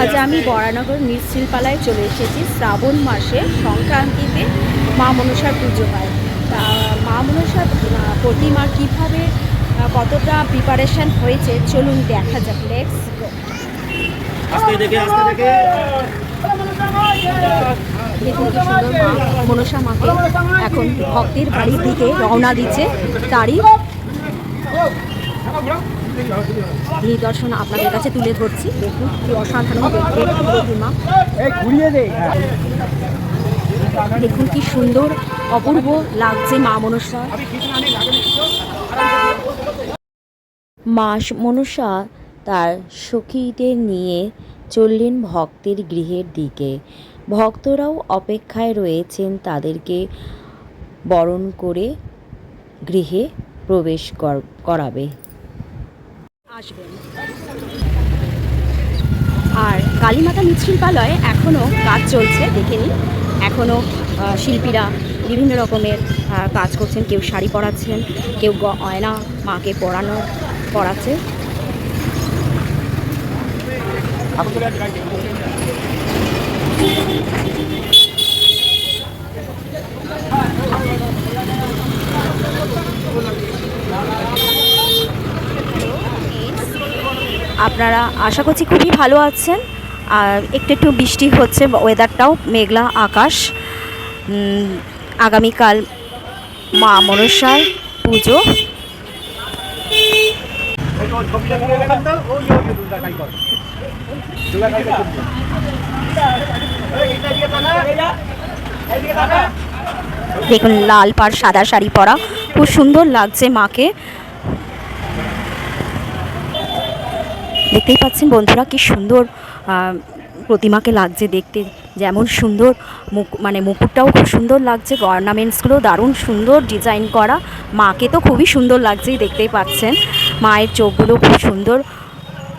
আজ আমি বরানগর মৃৎশিল্পালয়ে চলে এসেছি। শ্রাবণ মাসে সংক্রান্তিতে মা মনসার পুজো হয়। তা মা মনসার প্রতিমা কীভাবে কতটা প্রিপারেশন হয়েছে? চলুন দেখা যাক। লেটস দেখে। দেখুন কি সুন্দর মা মনসা মাকে এখন ভক্তের বাড়ির দিকে রওনা দিচ্ছে। তারই নিদর্শন আপনাদের কাছে তুলে ধরছি। দেখুন কি অসাধারণ প্রতিমা দেখুন কি সুন্দর অপূর্ব লাগছে মা মনসা। মা মনসা তার সখীদের নিয়ে চললেন ভক্তের গৃহের দিকে। ভক্তরাও অপেক্ষায় রয়েছেন তাদেরকে বরণ করে গৃহে প্রবেশ করাবে। আসবেন। আর কালীমাতা মৃৎশিল্পালয়ে এখনও কাজ চলছে, দেখে নিন। এখনও শিল্পীরা বিভিন্ন রকমের কাজ করছেন। কেউ শাড়ি পরাচ্ছেন, কেউ গয়না মাকে পরানো, পরাচ্ছে। আপনারা আশা করছি খুবই ভালো আছেন। আর একটু একটু বৃষ্টি হচ্ছে ওয়েদারটাও মেঘলা আকাশ। আগামীকাল মা মনসার পুজো। দেখুন, লাল পাড়, সাদা শাড়ি পরা। খুব সুন্দর লাগছে মাকে। দেখতেই পাচ্ছেন বন্ধুরা কি সুন্দর প্রতিমাকে লাগছে দেখতে। যেমন সুন্দর মুখ মানে মুকুটটাও খুব সুন্দর লাগছে অর্নামেন্টসগুলো দারুণ সুন্দর ডিজাইন করা। মাকে তো খুবই সুন্দর লাগছেই দেখতেই পাচ্ছেন। মায়ের চোখগুলো খুব সুন্দর,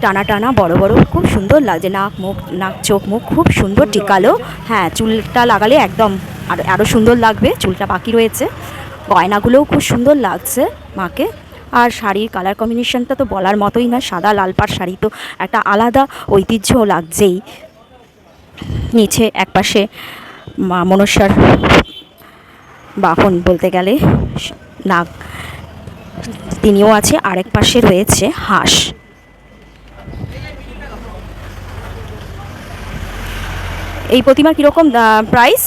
টানা টানা বড় বড় খুব সুন্দর লাগছে। নাক, মুখ, নাক, চোখ, মুখ খুব সুন্দর টিকালো। হ্যাঁ চুলটা লাগালে একদম আরও আরও সুন্দর লাগবে, চুলটা বাকি রয়েছে। গয়নাগুলোও খুব সুন্দর লাগছে মাকে। আর শাড়ির কালার কম্বিনেশনটা তো বলার মতোই না সাদা লাল পাড় শাড়ি তো একটা আলাদা ঐতিহ্য লাগছেই। নিচে একপাশে মা মনসার বাহন বলতে গেলে নাগ। তিনিও আছে আরেক পাশে রয়েছে হাঁস। এই প্রতিমা কীরকম প্রাইস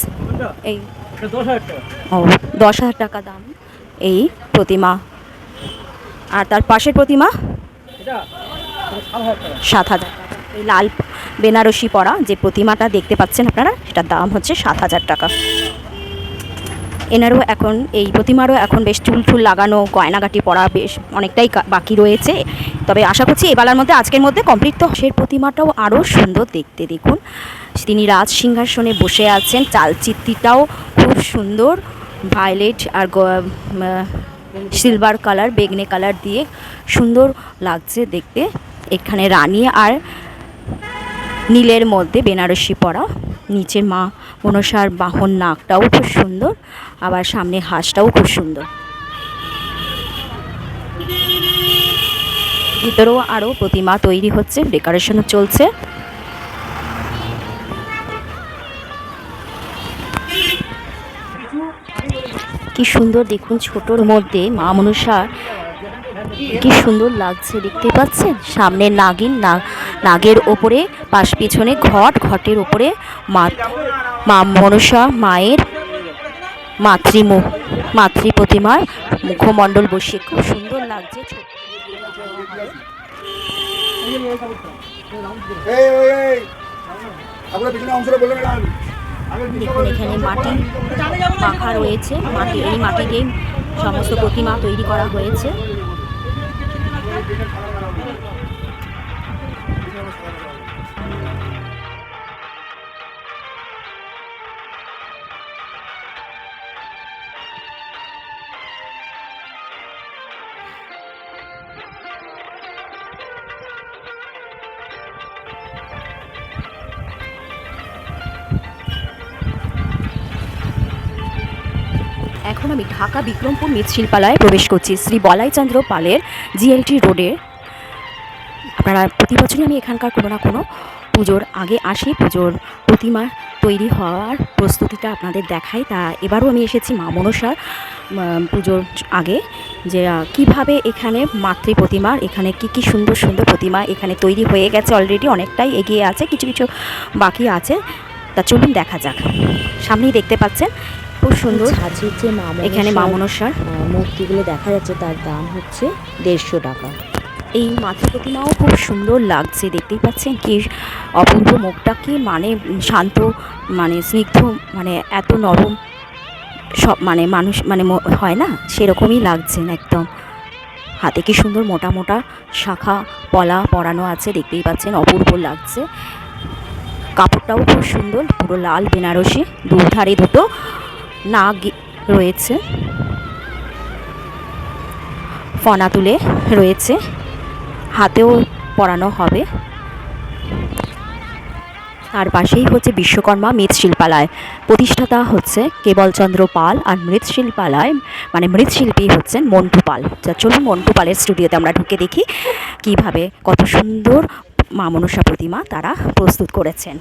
এই ও দশ হাজার টাকা দাম। এই প্রতিমা আর তার পাশের প্রতিমা? সাত হাজার এই লাল বেনারসি পরা যে প্রতিমাটা দেখতে পাচ্ছেন আপনারা সেটার দাম হচ্ছে সাত হাজার টাকা। এনারও এখন এই প্রতিমারও এখন বেশ চুল টুল লাগানো গয়নাগাটি পরা বেশ অনেকটাই বাকি রয়েছে। তবে আশা করছি এবেলার মধ্যে আজকের মধ্যে কমপ্লিট তো। সেই প্রতিমাটাও আরও সুন্দর দেখতে দেখুন। তিনি রাজ সিংহাসনে বসে আছেন। চালচিত্রিটাও খুব সুন্দর। ভায়োলেট আর সিলভার কালার, বেগনে কালার দিয়ে সুন্দর লাগছে দেখতে। এখানে রানী আর নীলের মধ্যে বেনারসি পরা। নিচের মা মনসার বাহন নাকটাও খুব সুন্দর, আবার সামনে হাঁসটাও খুব সুন্দর। ভিতরেও আরও প্রতিমা তৈরি হচ্ছে ডেকোরেশনও চলছে। কি সুন্দর দেখুন ছোটোর মধ্যে মা মনসা কি সুন্দর লাগছে, দেখতে পাচ্ছেন? সামনে নাগিন নাগের ওপরে, পাশ পিছনে ঘট, ঘটের ওপরে মা মা মনসা মায়ের মাতৃমুখ মাতৃ প্রতিমার মুখমণ্ডল বসিয়ে, খুব সুন্দর লাগছে বলে গেলাম দেখুন এখানে মাটি পাখা রয়েছে। মাটি এই মাটি দিয়ে সমস্ত প্রতিমা তৈরি করা হয়েছে। এখন আমি ঢাকা বিক্রমপুর মৃৎশিল্পালয়ে প্রবেশ করছি। শ্রী বলাইচন্দ্র পালের জিএলটি রোডে। আপনারা প্রতি বছরই আমি এখানকার কোনো না কোনো পুজোর আগে আসি। পুজোর প্রতিমা তৈরি হওয়ার প্রস্তুতিটা আপনাদের দেখাই। তা এবারও আমি এসেছি মা মনসার পুজোর আগে। যে কীভাবে এখানে মাতৃ প্রতিমার এখানে কি কি সুন্দর সুন্দর প্রতিমা এখানে তৈরি হয়ে গেছে অলরেডি অনেকটাই এগিয়ে আছে, কিছু কিছু বাকি আছে। তা চলুন দেখা যাক। সামনেই দেখতে পাচ্ছেন খুব সুন্দর। ছাঁচের যে এখানে মা মনসার, মনসার মূর্তিগুলো দেখা যাচ্ছে তার দাম হচ্ছে দেড়শো টাকা। এই মাতৃ প্রতিমাও খুব সুন্দর লাগছে দেখতেই পাচ্ছেন কি অপূর্ব মুখটা কি মানে শান্ত মানে স্নিগ্ধ মানে এত নরম সব মানে মানুষ মানে হয় না? সেরকমই লাগছে একদম। হাতে কি সুন্দর মোটা মোটা শাখা পলা পরানো আছে দেখতেই পাচ্ছেন অপূর্ব লাগছে। কাপড়টাও খুব সুন্দর পুরো লাল বেনারসি দুধারে দুটো। নাগ রয়েছে। ফনা তুলে রয়েছে। হাতেও পরানো হবে। তার পাশেই হচ্ছে বিশ্বকর্মা মৃৎশিল্পালয়। প্রতিষ্ঠাতা হচ্ছে কেবলচন্দ্র পাল আর মৃৎশিল্পালয় মানে মৃৎশিল্পী হচ্ছেন মন্টু পাল। যা চলুন মন্টু পালের স্টুডিওতে আমরা ঢুকে দেখি কীভাবে কত সুন্দর মা মনসা প্রতিমা তারা প্রস্তুত করেছেন।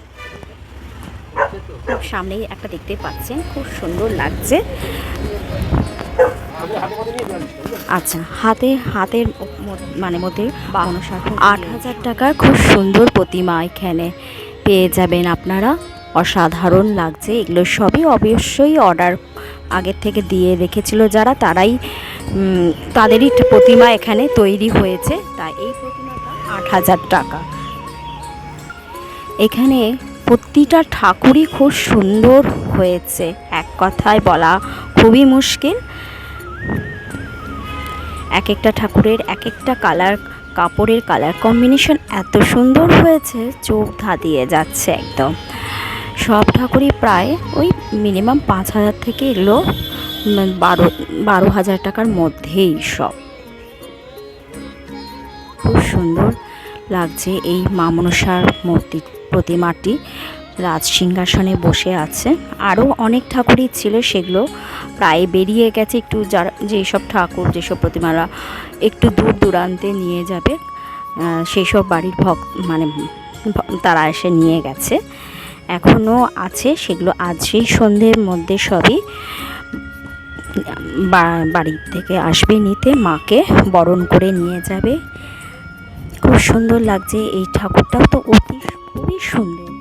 খুব সামনেই একটা দেখতে পাচ্ছেন খুব সুন্দর লাগছে। আচ্ছা হাতে হাতের মানে মধ্যে আট হাজার টাকার খুব সুন্দর প্রতিমা এখানে পেয়ে যাবেন আপনারা। অসাধারণ লাগছে এগুলো সবই অবশ্যই অর্ডার আগের থেকে দিয়ে রেখেছিল যারা তারাই তাদেরই প্রতিমা এখানে তৈরি হয়েছে। তাই এই প্রতিমাটা আট হাজার টাকা। এখানে প্রতিটা ঠাকুরই খুব সুন্দর হয়েছে। এক কথায় বলা খুবই মুশকিল। এক একটা ঠাকুরের এক একটা কালার, কাপড়ের কালার কম্বিনেশন এত সুন্দর হয়েছে, চোখ ধাঁধিয়ে যাচ্ছে একদম। সব ঠাকুরই প্রায় ওই মিনিমাম পাঁচ হাজার থেকে এলো বারো বারো হাজার টাকার মধ্যেই সব। খুব সুন্দর লাগছে এই মা মনসার মূর্তি প্রতিমাটি রাজ সিংহাসনে বসে আছে। আরও অনেক ঠাকুরই ছিল সেগুলো প্রায় বেরিয়ে গেছে একটু যারা, যেসব ঠাকুর, যেসব প্রতিমারা একটু দূর দূরান্তে নিয়ে যাবে সেই সব বাড়ির ভক্ত মানে তারা এসে নিয়ে গেছে। এখনও আছে সেগুলো, আজ সেই সন্ধ্যের মধ্যে সবই বাড়ির থেকে আসবে নিতে। মাকে বরণ করে নিয়ে যাবে। খুব সুন্দর লাগছে এই ঠাকুরটাও তো অতি খুবই সুন্দর।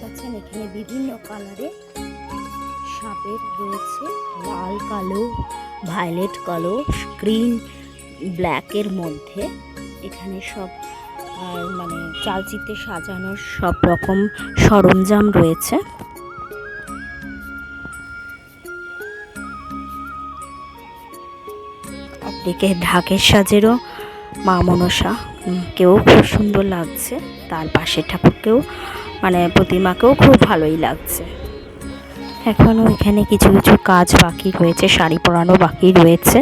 পাচ্ছেন এখানে বিভিন্ন কালারে সাপের রয়েছে লাল কালো, ভায়োলেট কালো স্ক্রিন ব্ল্যাকের মধ্যে। এখানে সব মানে চালচিত্রে সাজানোর সব রকম সরঞ্জাম রয়েছে। একদিকে ঢাকের সাজেরও মা মনসা কেউ খুব সুন্দর লাগছে। তার পাশে ঠাকুরকেও মানে প্রতিমাকেও খুব ভালোই লাগছে। এখনও এখানে কিছু কিছু কাজ বাকি রয়েছে, শাড়ি পরানো বাকি রয়েছে।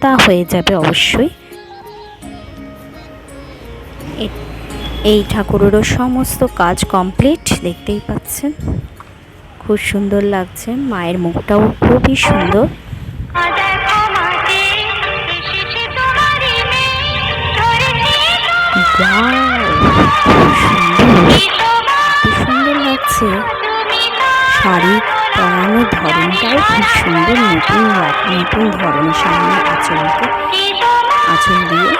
তা হয়ে যাবে অবশ্যই। এই ঠাকুরেরও সমস্ত কাজ কমপ্লিট, দেখতেই পাচ্ছেন। খুব সুন্দর লাগছে, মায়ের মুখটাও খুবই সুন্দর। সুন্দর লাগছে। শাড়ি পরানোর ধরনটাও খুব সুন্দর নতুন নতুন ধরনের সামনে আঁচলকে আচরণ দিয়ে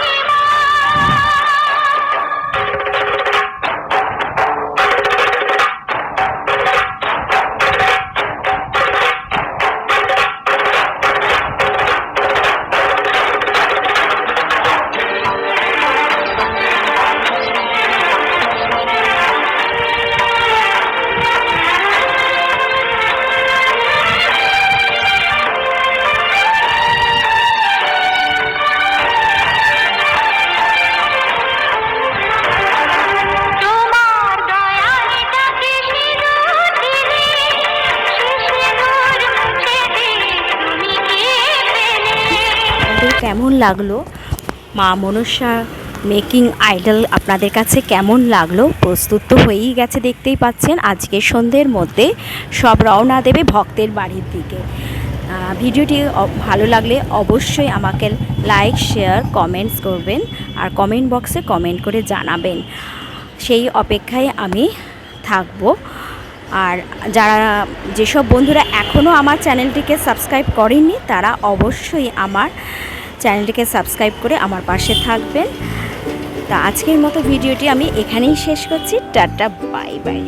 কেমন লাগল? মা মনসা মেকিং আইডল আপনাদের কাছে কেমন লাগল? প্রস্তুত তো হয়েই গেছে, দেখতেই পাচ্ছেন। আজকে সন্ধ্যের মধ্যে সব রওনা দেবে ভক্তের বাড়ির দিকে। ভিডিওটি ভালো লাগলে অবশ্যই আমাকে লাইক, শেয়ার, কমেন্টস করবেন আর কমেন্ট বক্সে কমেন্ট করে জানাবেন। সেই অপেক্ষায় আমি থাকব। আর যারা, যেসব বন্ধুরা এখনও আমার চ্যানেলটিকে সাবস্ক্রাইব করেননি, তারা অবশ্যই আমার চ্যানেলটিকে সাবস্ক্রাইব করে আমার পাশে থাকবেন। তা আজকের মতো ভিডিওটি আমি এখানেই শেষ করছি। Tata, bye bye.